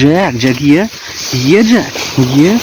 Джек, Джек є? Є Джек? Є.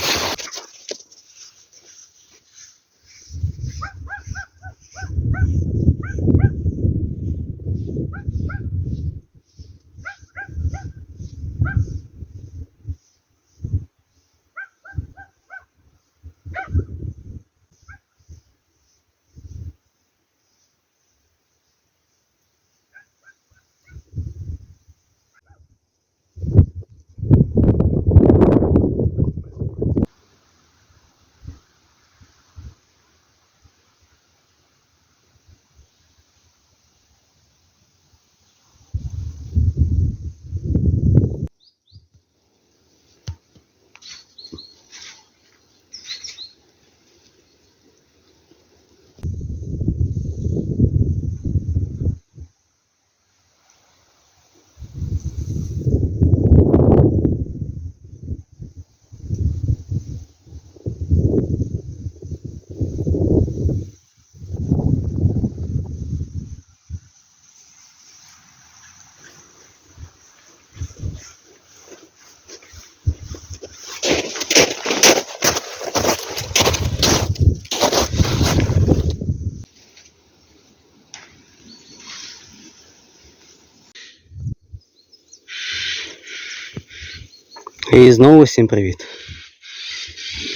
І знову всім привіт.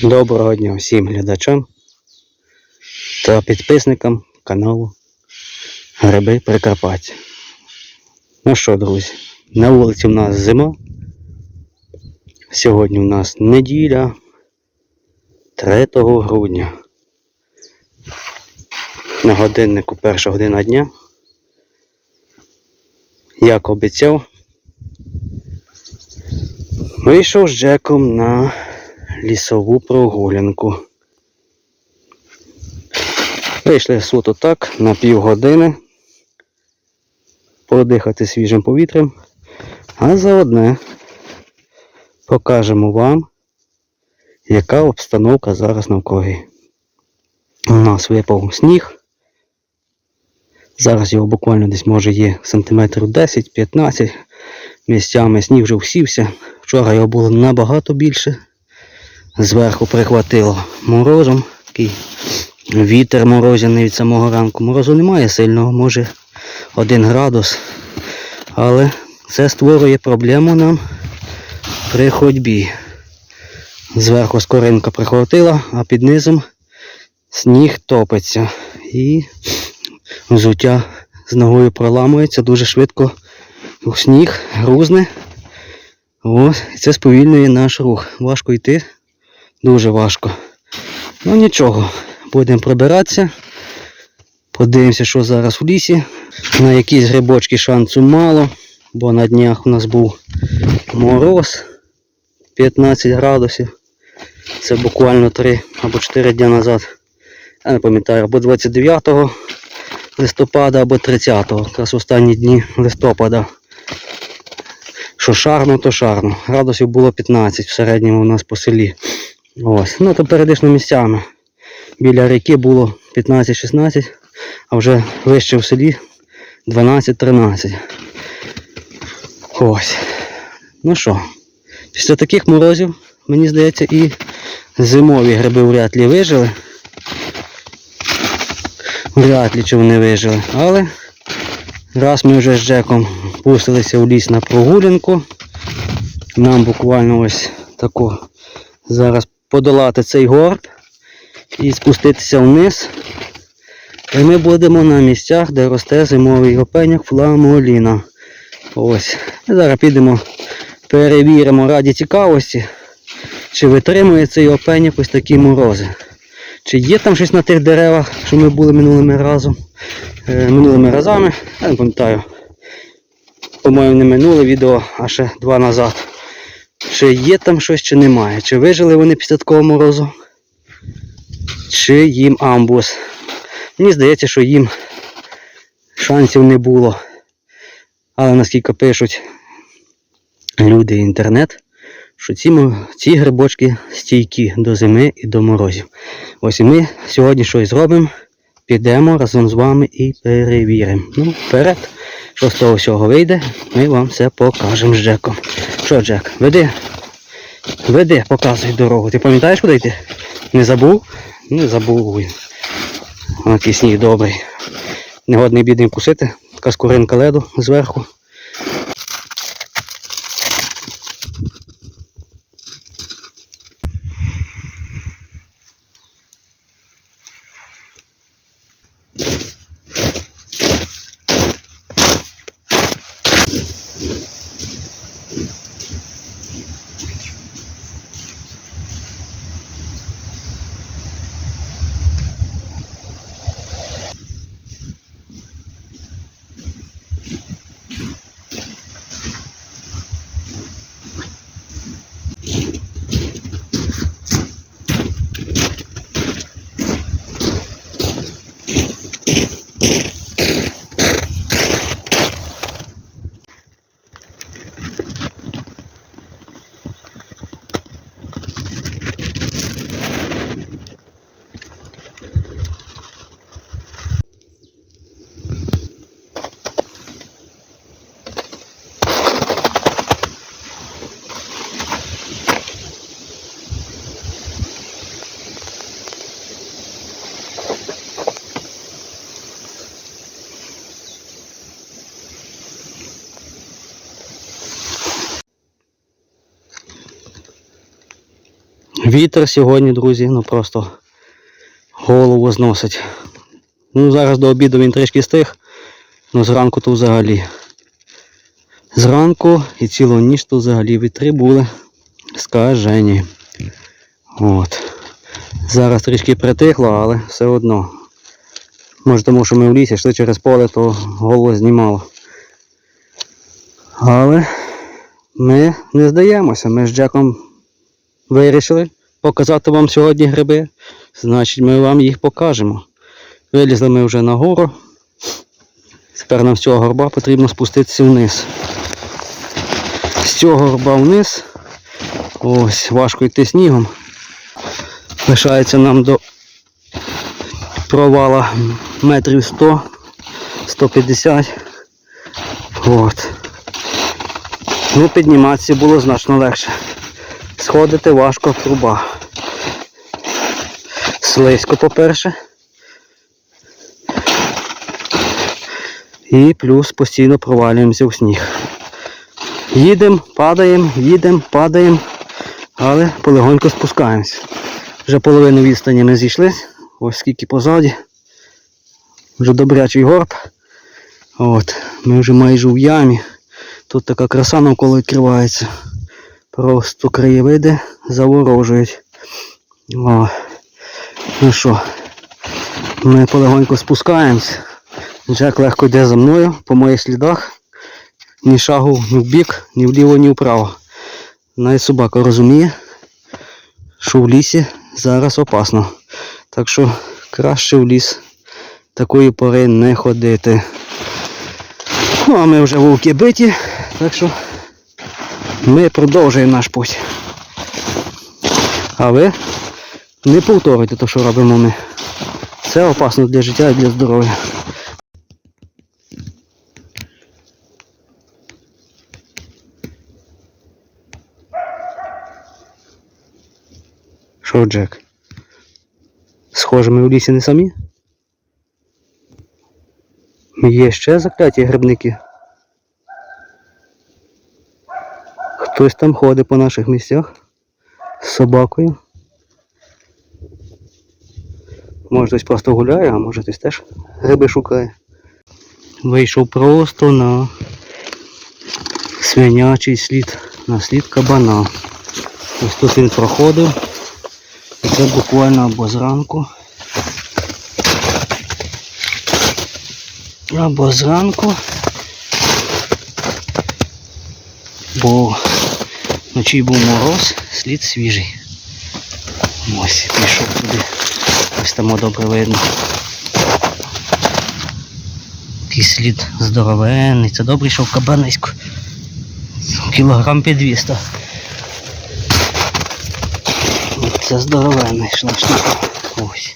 Доброго дня всім глядачам та підписникам каналу Гриби Прикарпаття. Ну що, друзі, на вулиці в нас зима. Сьогодні у нас неділя 3 грудня. На годиннику перша година дня. Як обіцяв, Вийшов з Джеком на лісову прогулянку. Вийшли суто так на півгодини подихати свіжим повітрям, а заодне покажемо вам, яка обстановка зараз навкруги. У нас випав сніг. Зараз його буквально десь може є сантиметрів 10-15. Місцями сніг вже всівся. Вчора його було набагато більше. Зверху прихватило морозом. Такий вітер морозяний від самого ранку. Морозу немає сильного, може 1 градус. Але це створює проблему нам при ходьбі. Зверху скоринка прихватила, а під низом сніг топиться. І взуття з ногою проламується дуже швидко сніг, грузне. Ось, це сповільнює наш рух. Важко йти, дуже важко. Ну нічого, будемо прибиратися. Подивимося, що зараз в лісі. На якісь грибочки шансу мало, бо на днях у нас був мороз 15 градусів. Це буквально 3 або 4 дні назад. Я не пам'ятаю, або 29 листопада, або 30 якраз останні дні листопада. Що шарно, то шарно. Градусів було 15 в середньому у нас по селі. Ось. Ну то періодично місцями. Біля ріки було 15-16, а вже вище в селі 12-13. Ось. Ну що, після таких морозів, мені здається, і зимові гриби вряд ли вижили. Вряд ли чи вони вижили. Але раз ми вже з Джеком пустилися в ліс на прогулянку. Нам буквально ось тако зараз подолати цей горб і спуститися вниз. І ми будемо на місцях, де росте зимовий опеняк фламоліна. Ось. Зараз підемо, перевіримо раді цікавості, чи витримує цей опеняк ось такі морози. Чи є там щось на тих деревах, що ми були минулими разом, е, минулими разами, я не пам'ятаю. По-моєму, не минуле відео, а ще два назад. Чи є там щось, чи немає. Чи вижили вони після такого морозу? Чи їм амбус. Мені здається, що їм шансів не було. Але наскільки пишуть люди інтернет, що ці, ці грибочки стійкі до зими і до морозів. Ось і ми сьогодні щось зробимо, підемо разом з вами і перевіримо. Ну, вперед, Що з того всього вийде, ми вам все покажемо з Джеком. Що, Джек, веди? Веди, показуй дорогу. Ти пам'ятаєш, куди йти? Не забув? Не забув. він. Який сніг добрий. Негодний бідний кусити. Така леду зверху. Вітер сьогодні, друзі, ну просто голову зносить. Ну, зараз до обіду він трішки стих, ну зранку то взагалі. Зранку і цілу ніч то взагалі вітри були скажені. От. Зараз трішки притихло, але все одно. Може тому, що ми в лісі йшли через поле, то голову знімало. Але ми не здаємося, ми з Джеком вирішили показати вам сьогодні гриби, значить ми вам їх покажемо. Вилізли ми вже на гору. Тепер нам з цього горба потрібно спуститися вниз. З цього горба вниз. Ось, важко йти снігом. Лишається нам до провала метрів 100, 150. От. Ну, підніматися було значно легше. Сходити важко труба. Слизько, по-перше. І плюс постійно провалюємося в сніг. Їдемо, падаємо, їдемо, падаємо, але полегонько спускаємося. Вже половину відстані ми зійшли, ось скільки позаді. Вже добрячий горб. От, ми вже майже в ямі. Тут така краса навколо відкривається. Просто краєвиди заворожують. О. Ну що, ми полегонько спускаємось. Джек легко йде за мною по моїх слідах. Ні шагу ні в бік, ні вліво, ні вправо. Навіть собака розуміє, що в лісі зараз опасно. Так що краще в ліс такої пори не ходити. Ну, а ми вже вовки биті, так що ми продовжуємо наш путь. А ви не повторюйте те, що робимо ми. Це опасно для життя і для здоров'я. Що, Джек? Схоже, ми в лісі не самі? Є ще закляті грибники. Хтось там ходить по наших місцях з собакою. Може хтось просто гуляє, а може хтось теж гриби шукає. Вийшов просто на свинячий слід, на слід кабана. Ось тут він проходив. І це буквально або зранку. Або зранку. Бо вночі був мороз, слід свіжий. Ось, пішов туди. Ось там добре видно. Такий слід здоровенний. Це добре йшов кабанисько. Кілограм під 200. Це здоровенна йшла штука. Ось.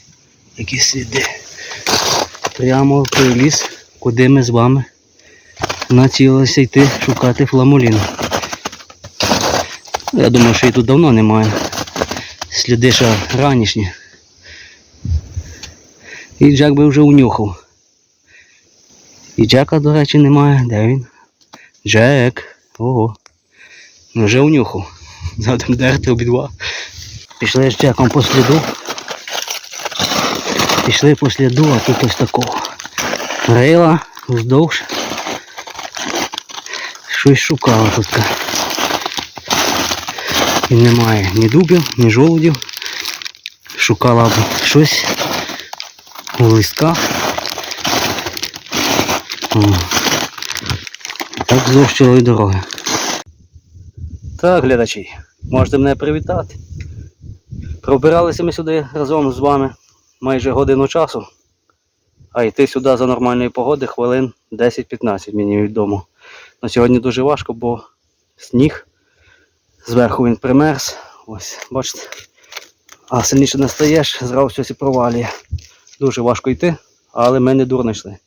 Які сліди. Прямо в той ліс, куди ми з вами націлилися йти шукати фламулін. Я думаю, що її тут давно немає. Сліди ще ранішні. І Джек би вже унюхав. І Джека, до речі, немає. Де він? Джек. Ого. Ну вже унюхав. Задам дерти обидва. Пішли з Джеком по сліду. Пішли по сліду, а тут ось такого. Рила вздовж. Щось шукала тут. І немає ні дубів, ні жолудів. Шукала б щось у листках. Так зовщили дороги. Так, глядачі, можете мене привітати. Пробиралися ми сюди разом з вами майже годину часу, а йти сюди за нормальної погоди хвилин 10-15 мені відомо. На сьогодні дуже важко, бо сніг. Зверху він примерз. Ось, бачите. А сильніше не стаєш, зразу щось і провалює. Дуже важко йти, але ми не дурно йшли.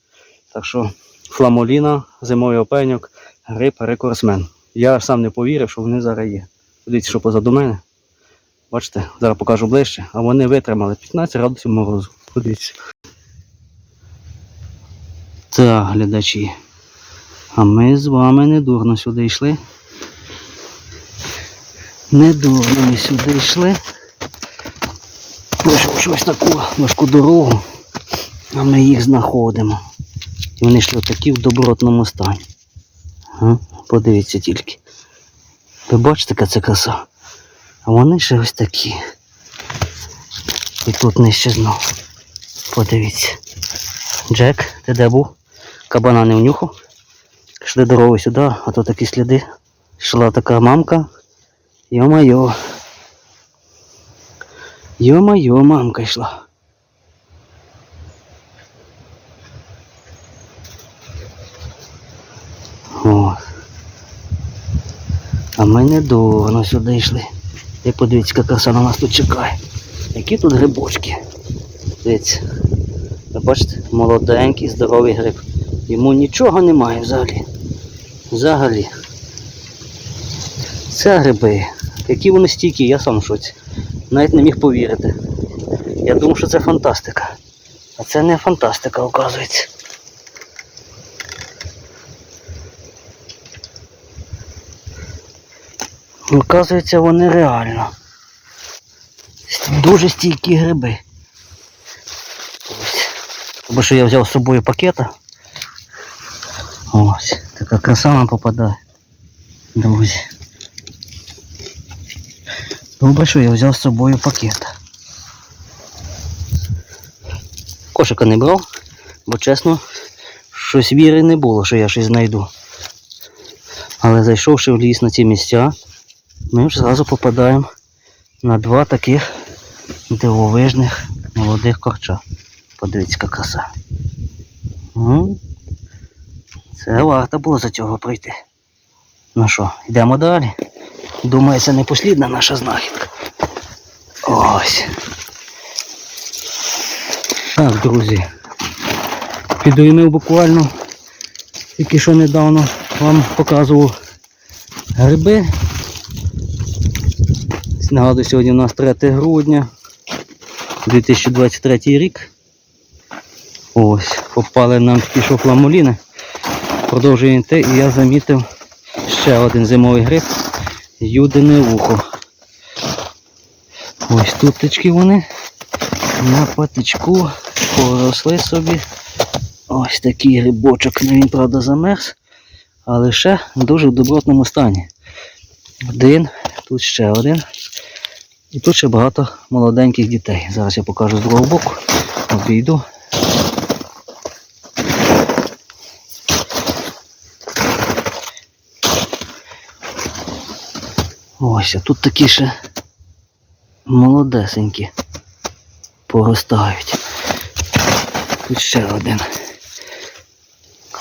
Так що фламоліна, зимовий опеньок, гриб, рекордсмен. Я сам не повірив, що вони зараз є. Дивіться, що позаду мене. Бачите, зараз покажу ближче, а вони витримали 15 градусів морозу. Подивіться. Так, глядачі. А ми з вами не дурно сюди йшли. Не дурно ми сюди йшли. Пройшов щось таку важку дорогу, а ми їх знаходимо. І вони йшли такі в добротному стані. Подивіться тільки. Ви бачите, яка це краса? А вони ще ось такі. І тут нижче знов. Подивіться. Джек, ти де був? Кабана не внюхав. Йшли дорогою сюди, а то такі сліди. Йшла така мамка. Йо-майо. Йо-майо, мамка йшла. О. А ми не дурно сюди йшли. І подивіться, яка краса на нас тут чекає. Які тут грибочки. Дивіться. Ви бачите, молоденький, здоровий гриб. Йому нічого немає взагалі. Взагалі. Це гриби. Які вони стійкі, я сам шоці. Навіть не міг повірити. Я думав, що це фантастика. А це не фантастика, оказується. Оказується, вони реально. Дуже стійкі гриби. Бо що я взяв з собою пакета. Ось, така краса нам попадає. Друзі. Добре, що я взяв з собою пакет. Кошика не брав, бо чесно, щось віри не було, що я щось знайду. Але зайшовши в ліс на ці місця, ми вже зразу попадаємо на два таких дивовижних молодих корча. Подивіться, яка краса. Це варто було за цього пройти. Ну що, йдемо далі. Думаю, це не послідна наша знахідка. Ось. Так, друзі. Підіймив буквально тільки що недавно вам показував гриби. Нагадую, сьогодні у нас 3 грудня 2023 рік. Ось, попали нам такі що. Продовжуємо йти і я замітив ще один зимовий гриб. Юдине вухо. Ось тут такі вони на патичку поросли собі. Ось такий грибочок. Ну, Він, правда, замерз, але ще дуже в добротному стані. Один, тут ще один. І тут ще багато молоденьких дітей. Зараз я покажу з другого боку. Обійду. Ось, а тут такі ще молодесенькі поростають. Тут ще один.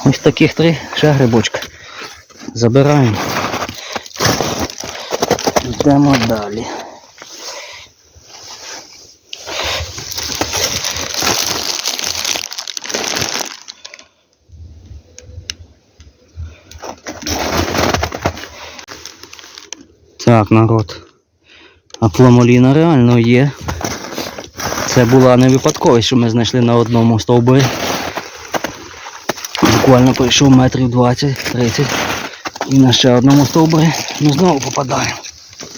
Ось таких три ще грибочка. Забираємо. Йдемо далі. Так, народ. А пламоліна реально є. Це була не випадковість, що ми знайшли на одному стовбурі. Буквально пройшов метрів 20-30. І на ще одному стовбурі ми знову попадаємо.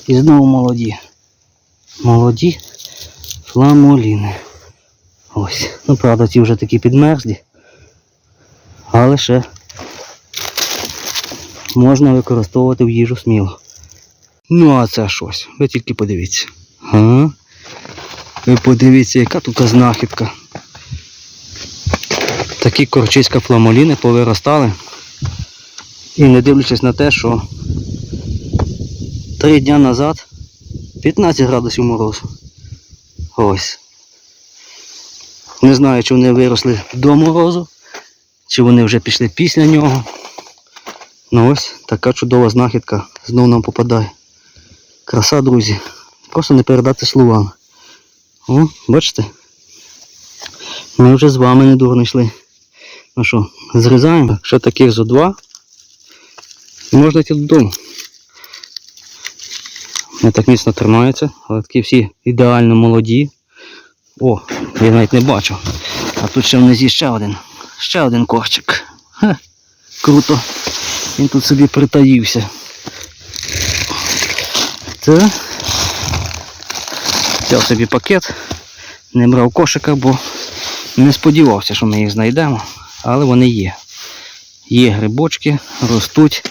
І знову молоді. Молоді фламоліни. Ось. Ну правда, ті вже такі підмерзлі. Але ще можна використовувати в їжу сміло. Ну а це щось. Ви тільки подивіться. Ага. Ви подивіться, яка тут знахідка. Такі корчиська фламоліни повиростали. І не дивлячись на те, що три дня назад 15 градусів морозу. Ось. Не знаю, чи вони виросли до морозу, чи вони вже пішли після нього. Ну ось така чудова знахідка знов нам попадає. Краса, друзі. Просто не передати словами. О, бачите? Ми вже з вами не дурно йшли. Ну що, зрізаємо. Ще таких зо два. Можна йти додому. Не так міцно тримаються, але такі всі ідеально молоді. О, я навіть не бачу. А тут ще внизі ще один. Ще один корчик. Ха, круто. Він тут собі притаївся. Це. Взяв собі пакет, не брав кошика, бо не сподівався, що ми їх знайдемо, але вони є. Є грибочки, ростуть,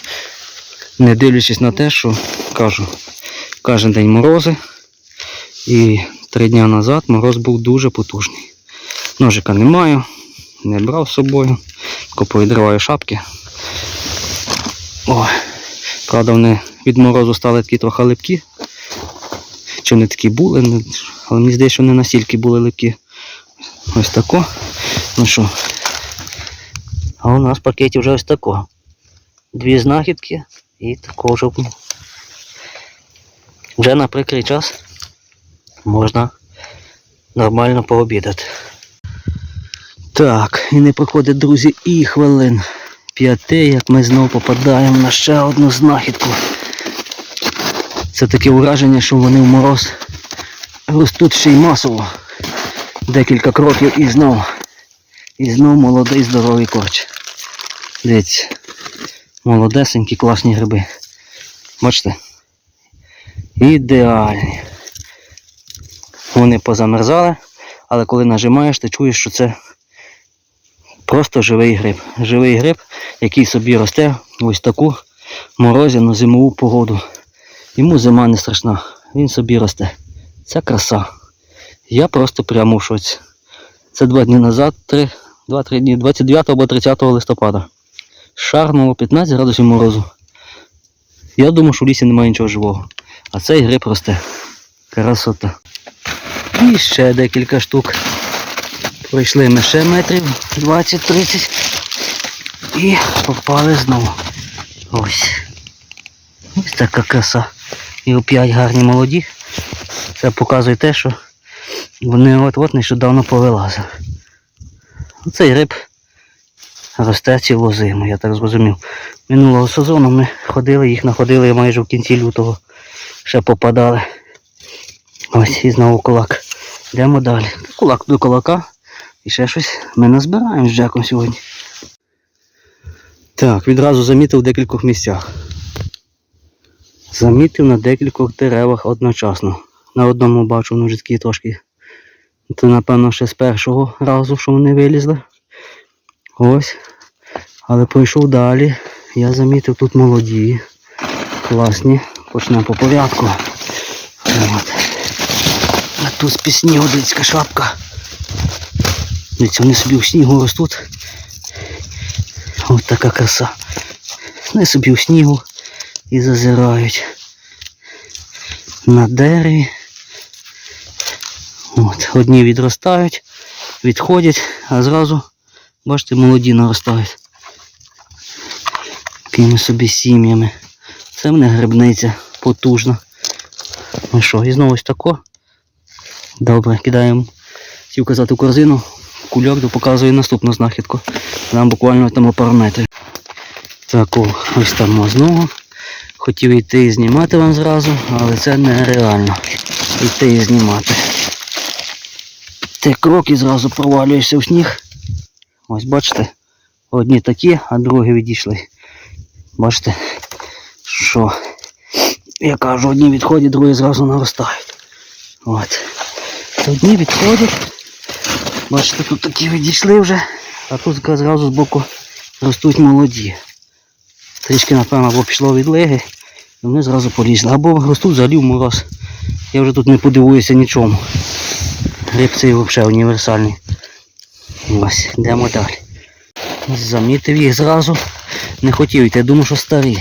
не дивлячись на те, що кажу, кожен день морози. І три дня назад мороз був дуже потужний. Ножика не маю, не брав з собою, повідриваю шапки. О, правда, вони від морозу стали такі трохи липкі. Чи вони такі були, але мені здається, що не настільки були липкі. Ось тако. Ну що. А у нас в пакеті вже ось тако. Дві знахідки і такого вже. Вже на прикрий час можна нормально пообідати. Так, і не проходить, друзі, і хвилин п'яти, як ми знову попадаємо на ще одну знахідку. Це таке враження, що вони в мороз ростуть ще й масово. Декілька кроків і знов. І знов молодий здоровий корч. Дивіться. Молодесенькі класні гриби. Бачите? Ідеальні. Вони позамерзали, але коли нажимаєш, ти чуєш, що це просто живий гриб. Живий гриб, який собі росте ось таку морозяну зимову погоду. Йому зима не страшна, він собі росте. Це краса. Я просто прямо в шоці. Це два дні назад, три, два-три дні, 29 або 30 листопада. Шарнуло 15 градусів морозу. Я думав, що в лісі немає нічого живого. А цей гриб росте. Красота. І ще декілька штук. Пройшли ми ще метрів 20-30 і попали знову. Ось. Ось така краса. І опять гарні молоді. Це показує те, що вони от-от нещодавно повилазили. Цей риб росте цілу зиму, я так зрозумів. Минулого сезону ми ходили, їх находили майже в кінці лютого. Ще попадали. Ось і знову кулак. Йдемо далі. Кулак до кулака. І ще щось ми назбираємо з Джеком сьогодні. Так, відразу замітив в декількох місцях. Замітив на декількох деревах одночасно. На одному бачу вже трошки. Це, напевно, ще з першого разу, що вони вилізли. Ось. Але пройшов далі. Я замітив тут молоді. Класні. Почнемо по порядку. От. А тут з пісні одинська шапка. Дивіться, вони собі у снігу ростуть. Ось така краса. Вони собі у снігу і зазирають на дереві. От, одні відростають, відходять, а зразу, бачите, молоді наростають. Такими собі сім'ями. Це в мене грибниця потужна. Ну що, і знову ось тако. Добре, кидаємо, хотів казати в корзину. Кульок показує наступну знахідку. Нам буквально там пару. Так, ось там знову. Хотів йти і знімати вам зразу, але це нереально. Йти і знімати. Ти крок і зразу провалюєшся в сніг. Ось бачите, одні такі, а другі відійшли. Бачите, що я кажу, одні відходять, другі зразу наростають. От. Одні відходять. Бачите, тут такі відійшли вже, а тут зразу з боку ростуть молоді. Трішки, напевно, або пішло відлиги, і вони зразу полізли. Або ростуть взагалі в мороз. Я вже тут не подивуюся нічому. Гриб цей взагалі універсальний. Ось, йдемо далі. Замітив їх зразу. Не хотів йти, я думав, що старі.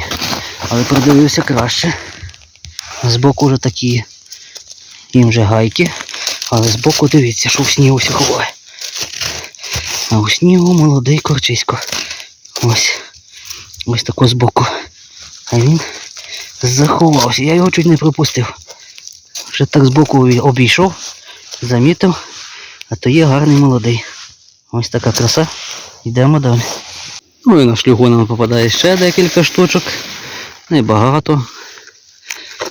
Але продивився краще. Збоку вже такі. Їм вже гайки. Але збоку дивіться, що в снігу ховає. А у снігу молодий корчисько. Ось. Ось тако збоку. А він заховався. Я його чуть не пропустив. Вже так збоку обій- обійшов, замітив, а то є гарний молодий. Ось така краса. Йдемо далі. Ну і на шлюгу нам попадає ще декілька штучок. Небагато.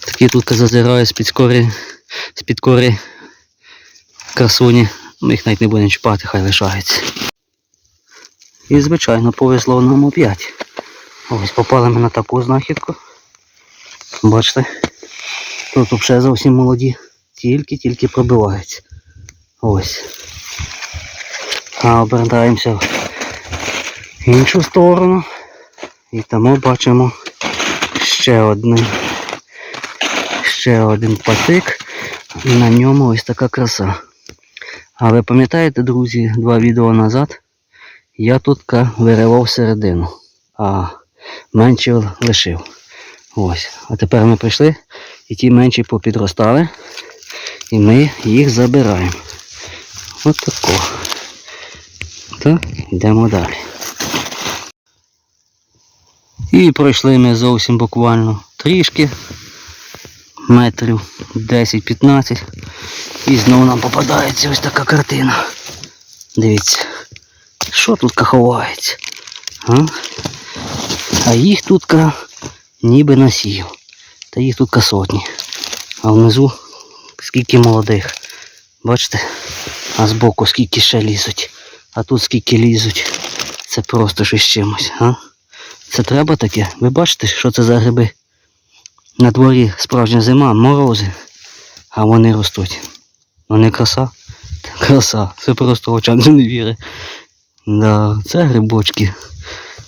Такі тут зазираю з-під кори, з-під кори красуні. Ми їх навіть не будемо чіпати, хай лишаються. І звичайно повезло нам оп'ять. Ось попали ми на таку знахідку. Бачите? Тут взагалі зовсім молоді. Тільки-тільки пробиваються. Ось. А обертаємося в іншу сторону. І тому бачимо ще один. Ще один патик. На ньому ось така краса. А ви пам'ятаєте, друзі, два відео назад я тут виривав середину, а менші лишив. Ось. А тепер ми прийшли і ті менші попідростали. І ми їх забираємо. От тако. Так, йдемо далі. І пройшли ми зовсім буквально трішки. Метрів 10-15. І знову нам попадається ось така картина. Дивіться. Що тут ховається? А? А їх тут ніби насів. Та їх тут сотні. А внизу скільки молодих. Бачите? А збоку скільки ще лізуть. А тут скільки лізуть. Це просто щось чимось. А? Це треба таке? Ви бачите, що це за гриби? На дворі справжня зима, морози. А вони ростуть. Вони краса? Краса. Це просто очам не вірить. Да, це грибочки.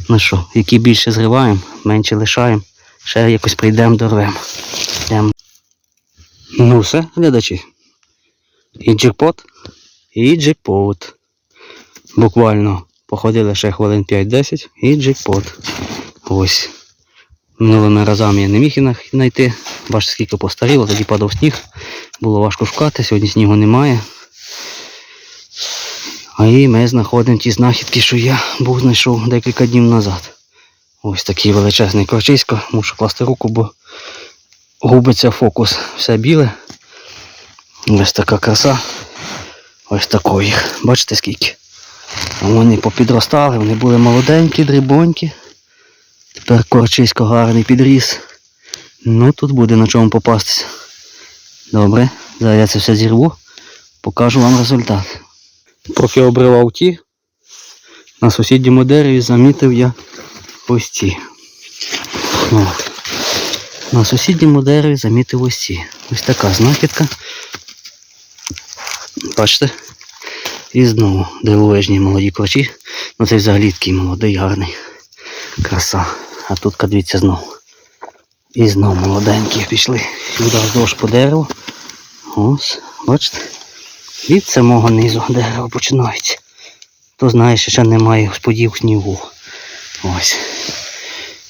Ну що, які більше зриваємо, менше лишаємо. Ще якось прийдемо дорвемо. Ну все, глядачі. І джекпот, і джекпот. Буквально походили ще хвилин 5-10 і джекпот. Ось. Минулими разами я не міг їх знайти. Бачите, скільки постаріло, тоді падав сніг. Було важко шукати, сьогодні снігу немає. А і ми знаходимо ті знахідки, що я був знайшов декілька днів назад. Ось такий величезний корчисько, мушу класти руку, бо губиться фокус. Все біле. Ось така краса. Ось такої. Бачите скільки? Вони попідростали, вони були молоденькі, дрібонькі. Тепер корчисько гарний підріс. Ну тут буде на чому попастися. Добре, зараз я це все зірву, покажу вам результат. Поки обривав ті, на сусідньому дереві замітив я ось ці. От. На сусідньому дереві замітив ось ці. Ось така знахідка. Бачите? І знову дивовижні молоді корчі. Ну це взагалі такий молодий, гарний. Краса. А тут дивіться знову. І знову молоденькі пішли. Сюди вздовж по дереву. Ось, бачите? Від самого низу дерева починається. Хто знає, що ще немає господів снігу. Ось.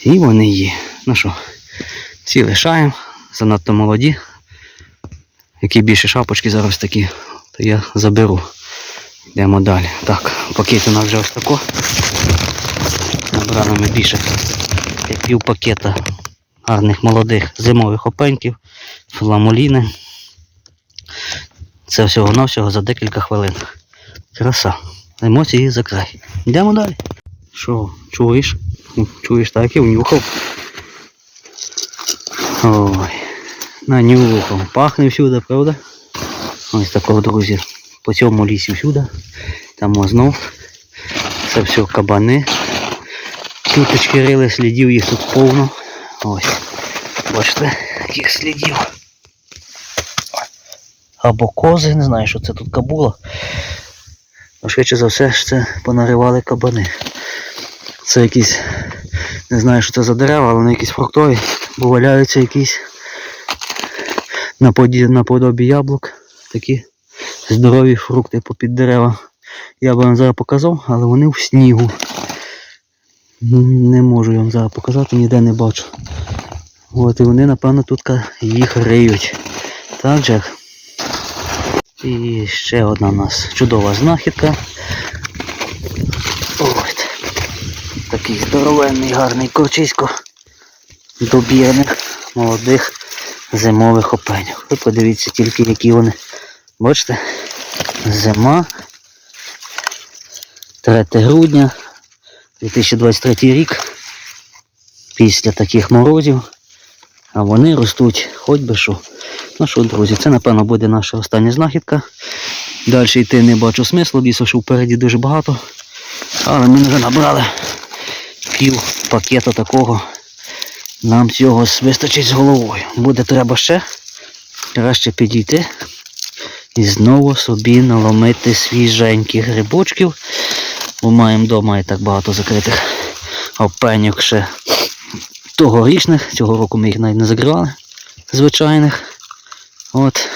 І вони є. Ну що, ці лишаємо, занадто молоді. Які більше шапочки зараз такі, то я заберу. Йдемо далі. Так, пакет у нас вже ось тако. Набрали ми більше як пів пакета гарних молодих зимових опеньків, фламуліни. Це всього-навсього за декілька хвилин. Краса. Емоції за край. Йдемо далі. Що, чуєш? Чуєш так, я внюхав. Ой, на нюхом. Пахне всюди, правда? Ось такого, друзі. По цьому лісі всюди. Там знов. Це все кабани. Туточки рили, слідів їх тут повно. Ось. Бачите, яких слідів. Або кози, не знаю, що це тут кабула. Ну, швидше за все ж це понаривали кабани. Це якісь, не знаю, що це за дерева, але вони якісь фруктові, бо валяються якісь наподобі яблук, такі здорові фрукти попід дерева. Я би вам зараз показав, але вони в снігу. Не можу я вам зараз показати, ніде не бачу. От і вони, напевно, тут їх риють. Так, Джек? І ще одна у нас чудова знахідка. От. Такий здоровенний, гарний корчисько добірних молодих зимових опенів. Ви подивіться тільки, які вони. Бачите? Зима. 3 грудня 2023 рік. Після таких морозів. А вони ростуть хоч би що. Ну що, друзі, це напевно буде наша остання знахідка. Далі йти не бачу смислу, лісу, що впереді дуже багато. Але ми вже набрали пів пакета такого. Нам цього вистачить з головою. Буде треба ще краще підійти і знову собі наломити свіженьких грибочків. Бо маємо вдома і так багато закритих опеньок ще тогорічних. Цього року ми їх навіть не закривали. Звичайних. От.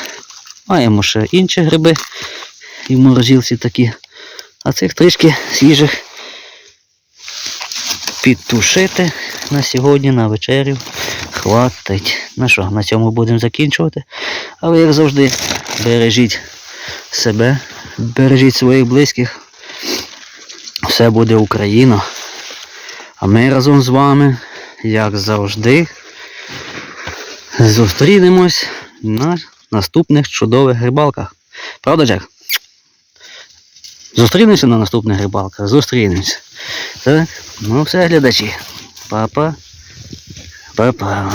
Маємо ще інші гриби і в морозилці такі. А цих трішки свіжих підтушити на сьогодні, на вечерю. Хватить. Ну що, на цьому будемо закінчувати. Але як завжди, бережіть себе, бережіть своїх близьких. Все буде Україна. А ми разом з вами, як завжди, зустрінемось на наступних чудових рибалках. Правда, Джек? Зустрінемося на наступних рибалках? Зустрінемося. Так? Ну все, глядачі. Папа. Папа.